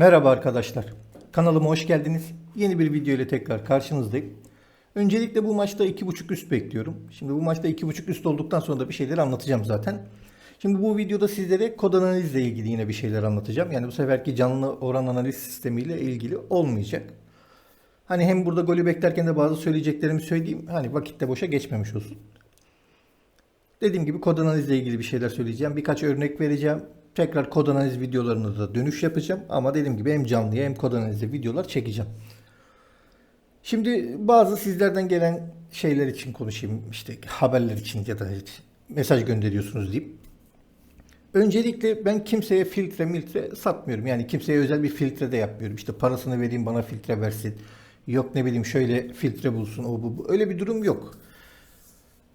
Merhaba arkadaşlar. Kanalıma hoş geldiniz. Yeni bir video ile tekrar karşınızdayım. Öncelikle bu maçta 2.5 üst bekliyorum. Şimdi bu maçta 2.5 üst olduktan sonra da bir şeyler anlatacağım zaten. Şimdi bu videoda sizlere kod analizle ilgili yine bir şeyler anlatacağım. Yani bu seferki canlı oran analiz sistemiyle ilgili olmayacak. Hani hem burada golü beklerken de bazı söyleyeceklerimi söyleyeyim. Hani vakitte boşa geçmemiş olsun. Dediğim gibi kod analizle ilgili bir şeyler söyleyeceğim. Birkaç örnek vereceğim. Tekrar kod analiz videolarına da dönüş yapacağım. Ama dediğim gibi hem canlıya hem kod analizde videolar çekeceğim. Şimdi bazı sizlerden gelen şeyler için konuşayım. İşte haberler için ya da mesaj gönderiyorsunuz deyip. Öncelikle ben kimseye filtre miltre satmıyorum. Yani kimseye özel bir filtre de yapmıyorum. İşte parasını vereyim bana filtre versin. Yok ne bileyim şöyle filtre bulsun o bu, bu. Öyle bir durum yok.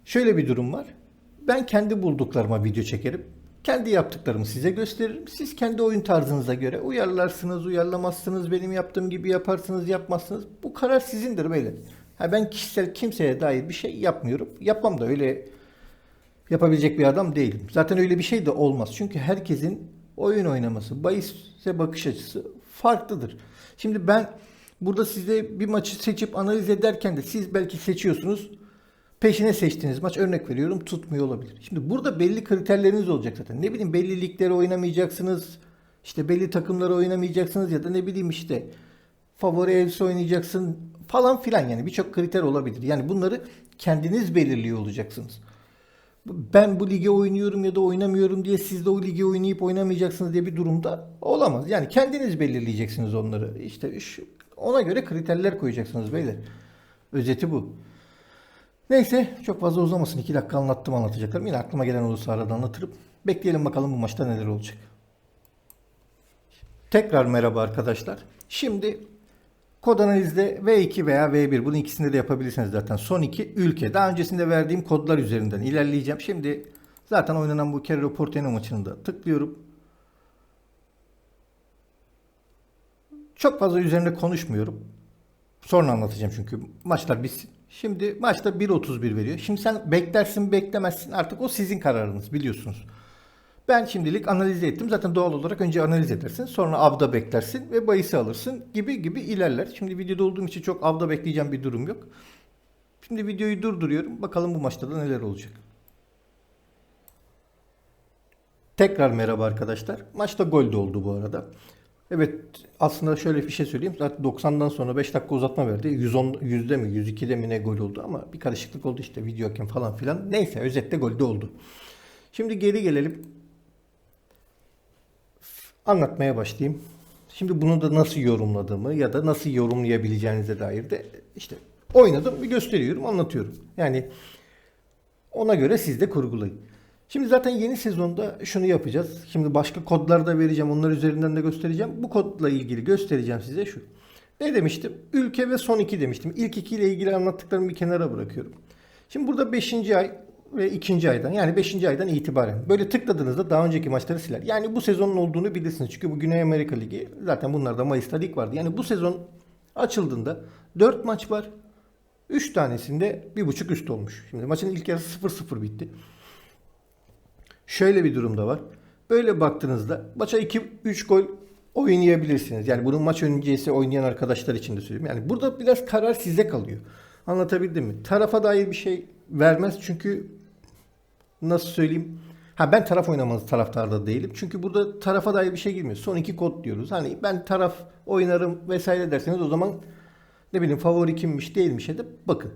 Şöyle bir durum var. Ben kendi bulduklarıma video çekerim. Kendi yaptıklarımı size gösteririm. Siz kendi oyun tarzınıza göre uyarlarsınız, uyarlamazsınız, benim yaptığım gibi yaparsınız, yapmazsınız. Bu karar sizindir böyle. Ha ben kişisel kimseye dair bir şey yapmıyorum. Yapmam da öyle yapabilecek bir adam değilim. Zaten öyle bir şey de olmaz. Çünkü herkesin oyun oynaması, bahise bakış açısı farklıdır. Şimdi ben burada size bir maçı seçip analiz ederken de siz belki seçiyorsunuz. Peşine seçtiğiniz maç örnek veriyorum tutmuyor olabilir. Şimdi burada belli kriterleriniz olacak zaten. Ne bileyim belli ligleri oynamayacaksınız. İşte belli takımları oynamayacaksınız ya da ne bileyim işte favori evsi oynayacaksın falan filan yani birçok kriter olabilir. Yani bunları kendiniz belirliyor olacaksınız. Ben bu lige oynuyorum ya da oynamıyorum diye siz de o lige oynayıp oynamayacaksınız diye bir durumda olamaz. Yani kendiniz belirleyeceksiniz onları. İşte ona göre kriterler koyacaksınız beyler. Özeti bu. Neyse çok fazla uzamasın. 2 dakika anlattım anlatacaklarım. Yine aklıma gelen olursa arada anlatırım. Bekleyelim bakalım bu maçta neler olacak. Tekrar merhaba arkadaşlar. Şimdi kod analizde V2 veya V1 bunun ikisinde de yapabilirsiniz zaten. Son iki ülke. Daha öncesinde verdiğim kodlar üzerinden ilerleyeceğim. Şimdi zaten oynanan bu Kerro Porteno maçını da tıklıyorum. Çok fazla üzerinde konuşmuyorum. Sonra anlatacağım çünkü maçlar bitsin. Şimdi maçta 1.31 veriyor. Şimdi sen beklersin beklemezsin artık o sizin kararınız biliyorsunuz. Ben şimdilik analiz ettim. Zaten doğal olarak önce analiz edersin. Sonra avda beklersin ve bayısı alırsın gibi gibi ilerler. Şimdi videoda olduğum için çok avda bekleyeceğim bir durum yok. Şimdi videoyu durduruyorum. Bakalım bu maçta da neler olacak. Tekrar merhaba arkadaşlar. Maçta gol de oldu bu arada. Evet aslında şöyle bir şey söyleyeyim. Zaten 90'dan sonra 5 dakika uzatma verdi. 110 yüzde mi 102'de mi ne gol oldu ama bir karışıklık oldu işte video hakem falan filan. Neyse özetle golde oldu. Şimdi geri gelelim. Anlatmaya başlayayım. Şimdi bunu da nasıl yorumladığımı ya da nasıl yorumlayabileceğinize dair de işte oynadım bir gösteriyorum anlatıyorum. Yani ona göre siz de kurgulayın. Şimdi zaten yeni sezonda şunu yapacağız. Şimdi başka kodlar da vereceğim. Onlar üzerinden de göstereceğim. Bu kodla ilgili göstereceğim size şu. Ne demiştim? Ülke ve son iki demiştim. İlk iki ile ilgili anlattıklarımı bir kenara bırakıyorum. Şimdi burada 5. ay ve 2. aydan yani 5. aydan itibaren böyle tıkladığınızda daha önceki maçları siler. Yani bu sezonun olduğunu bilirsiniz. Çünkü bu Güney Amerika Ligi zaten bunlarda Mayıs'ta lig vardı. Yani bu sezon açıldığında 4 maç var. 3 tanesinde 1.5 üst olmuş. Şimdi maçın ilk yarısı 0-0 bitti. Şöyle bir durum da var. Böyle baktığınızda maça 2-3 gol oynayabilirsiniz. Yani bunun maç öncesi oynayan arkadaşlar için de söyleyeyim. Yani burada biraz karar size kalıyor. Anlatabildim mi? Tarafa dair bir şey vermez çünkü nasıl söyleyeyim? Ha ben taraf oynamanız taraftarda değilim. Çünkü burada tarafa dair bir şey girmiyor. Son iki kod diyoruz. Hani ben taraf oynarım vesaire derseniz o zaman ne bileyim favori kimmiş değilmiş de bakın.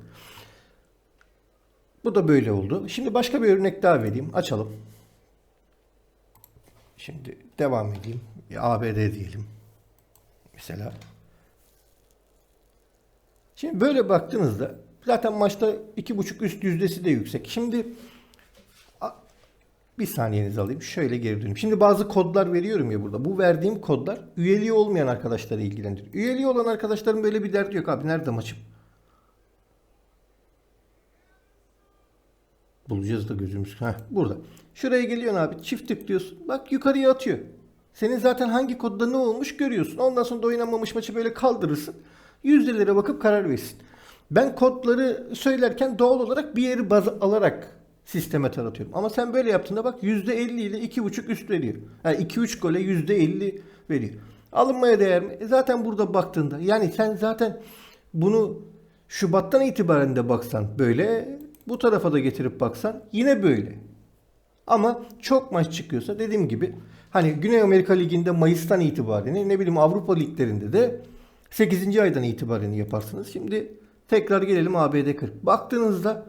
Bu da böyle oldu. Şimdi başka bir örnek daha vereyim. Açalım. Şimdi devam edeyim. ABD diyelim. Mesela. Şimdi böyle baktığınızda zaten maçta iki buçuk üst yüzdesi de yüksek. Şimdi bir saniyenizi alayım. Şöyle geri döneyim. Şimdi bazı kodlar veriyorum ya burada. Bu verdiğim kodlar üyeliği olmayan arkadaşları ilgilendiriyor. Üyeliği olan arkadaşların böyle bir derdi yok abi. Nerede maçım? Bulacağız da gözümüz. Heh, burada. Şuraya geliyorsun abi. Çift tıklıyorsun. Bak yukarıya atıyor. Senin zaten hangi kodda ne olmuş görüyorsun. Ondan sonra da oynanmamış maçı böyle kaldırırsın. Yüzdelere bakıp karar verirsin. Ben kodları söylerken doğal olarak bir yeri baz alarak sisteme taratıyorum. Ama sen böyle yaptığında bak %50 ile 2.5 üst veriyor. Yani 2-3 gole %50 veriyor. Alınmaya değer mi? E zaten burada baktığında yani sen zaten bunu Şubat'tan itibaren de baksan böyle bu tarafa da getirip baksan yine böyle. Ama çok maç çıkıyorsa dediğim gibi hani Güney Amerika Ligi'nde Mayıs'tan itibaren ne bileyim Avrupa liglerinde de 8. aydan itibaren yaparsınız. Şimdi tekrar gelelim ABD 40. Baktığınızda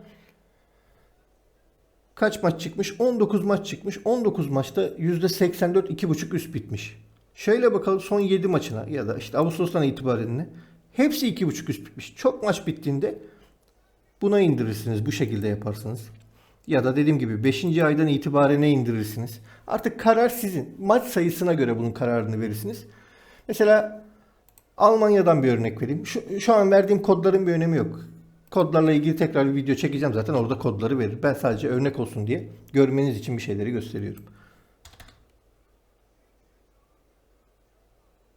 kaç maç çıkmış? 19 maç çıkmış. 19 maçta %84 2.5 üst bitmiş. Şöyle bakalım son 7 maçına ya da işte Ağustos'tan itibaren hepsi 2.5 üst bitmiş. Çok maç bittiğinde buna indirirsiniz. Bu şekilde yaparsınız. Ya da dediğim gibi 5. aydan itibaren indirirsiniz. Artık karar sizin. Maç sayısına göre bunun kararını verirsiniz. Mesela Almanya'dan bir örnek vereyim. Şu, şu an verdiğim kodların bir önemi yok. Kodlarla ilgili tekrar bir video çekeceğim zaten orada kodları verir. Ben sadece örnek olsun diye görmeniz için bir şeyleri gösteriyorum.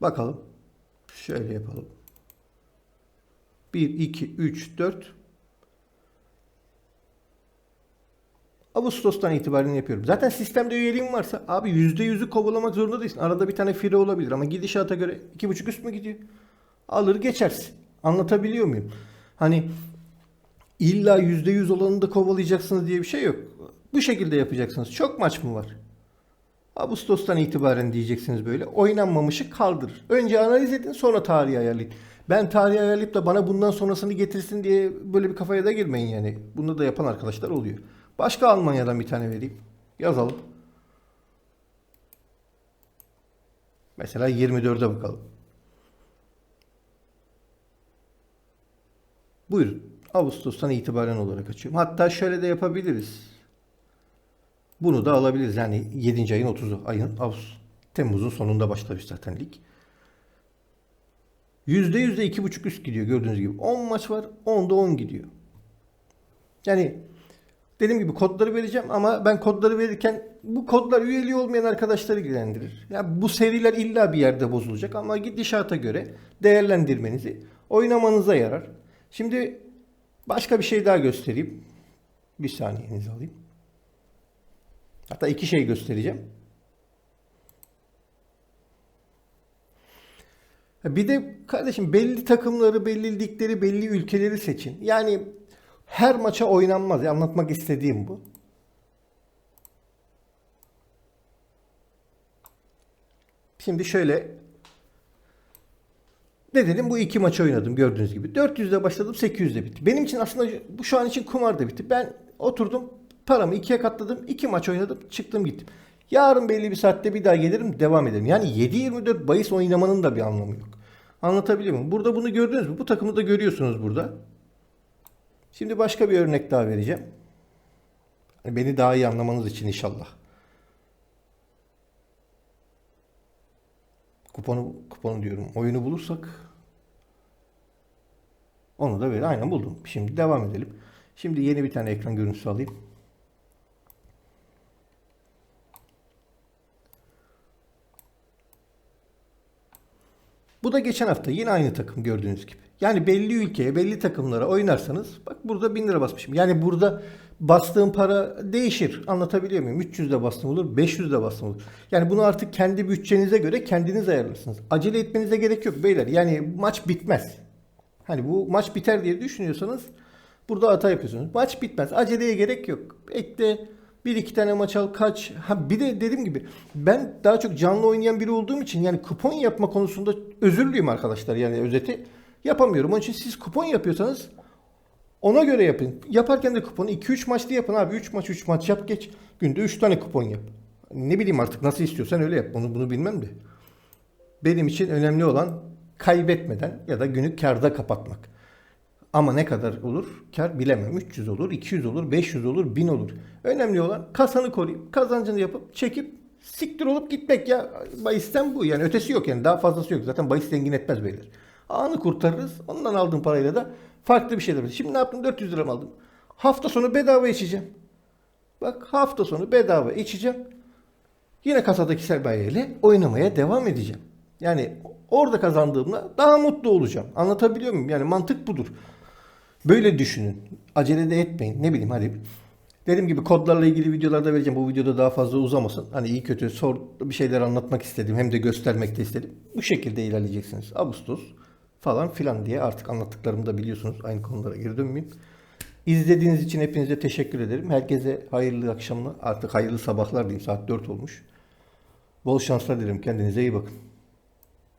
Bakalım. Şöyle yapalım. 1, 2, 3, 4. Ağustos'tan itibaren yapıyorum. Zaten sistemde üyeliğin varsa abi %100'ü kovalamak zorunda değilsin. Arada bir tane fire olabilir ama gidişata göre 2.5 üst mü gidiyor? Alır geçersin. Anlatabiliyor muyum? Hani illa %100 olanını da kovalayacaksınız diye bir şey yok. Bu şekilde yapacaksınız. Çok maç mı var? Ağustos'tan itibaren diyeceksiniz böyle. Oynanmamışı kaldırır. Önce analiz edin sonra tarihi ayarlayın. Ben tarihi ayarlayıp da bana bundan sonrasını getirsin diye böyle bir kafaya da girmeyin yani. Bunu da yapan arkadaşlar oluyor. Başka Almanya'dan bir tane vereyim. Yazalım. Mesela 24'e bakalım. Buyurun. Ağustos'tan itibaren olarak açıyorum. Hatta şöyle de yapabiliriz. Bunu da alabiliriz. Yani 7. ayın 30'u. Ayın Ağustos. Temmuz'un sonunda başlamış zaten lig. %100 de 2.5 üst gidiyor gördüğünüz gibi. 10 maç var. 10'da 10 gidiyor. Yani dediğim gibi kodları vereceğim ama ben kodları verirken bu kodlar üyeliği olmayan arkadaşları ilgilendirir. Ya yani bu seriler illa bir yerde bozulacak ama gidişata göre değerlendirmenizi oynamanıza yarar. Şimdi başka bir şey daha göstereyim. Bir saniyenizi alayım. Hatta iki şey göstereceğim. Bir de kardeşim belli takımları, belli ligleri, belli ülkeleri seçin. Yani her maça oynanmaz. Anlatmak istediğim bu. Şimdi şöyle ne dedim? Bu iki maç oynadım gördüğünüz gibi. 400'de başladım 800'de bitti. Benim için aslında bu şu an için kumar da bitti. Ben oturdum paramı ikiye katladım. iki maç oynadım çıktım gittim. Yarın belli bir saatte bir daha gelirim devam ederim. Yani 7-24 bahis oynamanın da bir anlamı yok. Anlatabiliyor muyum? Burada bunu gördünüz mü? Bu takımı da görüyorsunuz burada. Şimdi başka bir örnek daha vereceğim. Beni daha iyi anlamanız için inşallah. Kuponu, kuponu diyorum. Oyunu bulursak onu da böyle aynen buldum. Şimdi devam edelim. Şimdi yeni bir tane ekran görüntüsü alayım. Bu da geçen hafta yine aynı takım gördüğünüz gibi. Yani belli ülkeye, belli takımlara oynarsanız bak burada 1000 lira basmışım. Yani burada bastığım para değişir. Anlatabiliyor muyum? 300 de bastım olur, 500 de bastım olur. Yani bunu artık kendi bütçenize göre kendiniz ayarlarsınız. Acele etmenize gerek yok beyler. Yani maç bitmez. Hani bu maç biter diye düşünüyorsanız burada hata yapıyorsunuz. Maç bitmez. Aceleye gerek yok. Ekle bir iki tane maç al kaç. Ha bir de dediğim gibi ben daha çok canlı oynayan biri olduğum için yani kupon yapma konusunda özürlüyüm arkadaşlar. Yani özeti yapamıyorum. Onun için siz kupon yapıyorsanız ona göre yapın. Yaparken de kuponu 2-3 maçlı yapın abi. 3 maç 3 maç yap geç. Günde 3 tane kupon yap. Ne bileyim artık nasıl istiyorsan öyle yap. Bunu, bunu bilmem de. Benim için önemli olan kaybetmeden ya da günü karda kapatmak. Ama ne kadar olur? Kar bilemem. 300 olur, 200 olur, 500 olur, 1000 olur. Önemli olan kasanı koruyup, kazancını yapıp, çekip siktir olup gitmek ya. Bayisten bu. Yani ötesi yok yani. Daha fazlası yok. Zaten bahis zengin etmez beyler. Anı kurtarırız. Ondan aldığım parayla da farklı bir şeyler. Şimdi ne yaptım? 400 lira aldım. Hafta sonu bedava içeceğim. Bak hafta sonu bedava içeceğim. Yine kasadaki sermayeyle oynamaya devam edeceğim. Yani orada kazandığımda daha mutlu olacağım. Anlatabiliyor muyum? Yani mantık budur. Böyle düşünün. Acele de etmeyin. Ne bileyim hadi Dediğim gibi kodlarla ilgili videolarda vereceğim. Bu videoda daha fazla uzamasın. Hani iyi kötü sor bir şeyler anlatmak istedim. Hem de göstermek de istedim. Bu şekilde ilerleyeceksiniz. Ağustos falan filan diye artık anlattıklarımı da biliyorsunuz. Aynı konulara geri dönmeyeyim. İzlediğiniz için hepinize teşekkür ederim. Herkese hayırlı akşamlar. Artık hayırlı sabahlar diyeyim. Saat 4 olmuş. Bol şanslar dilerim. Kendinize iyi bakın.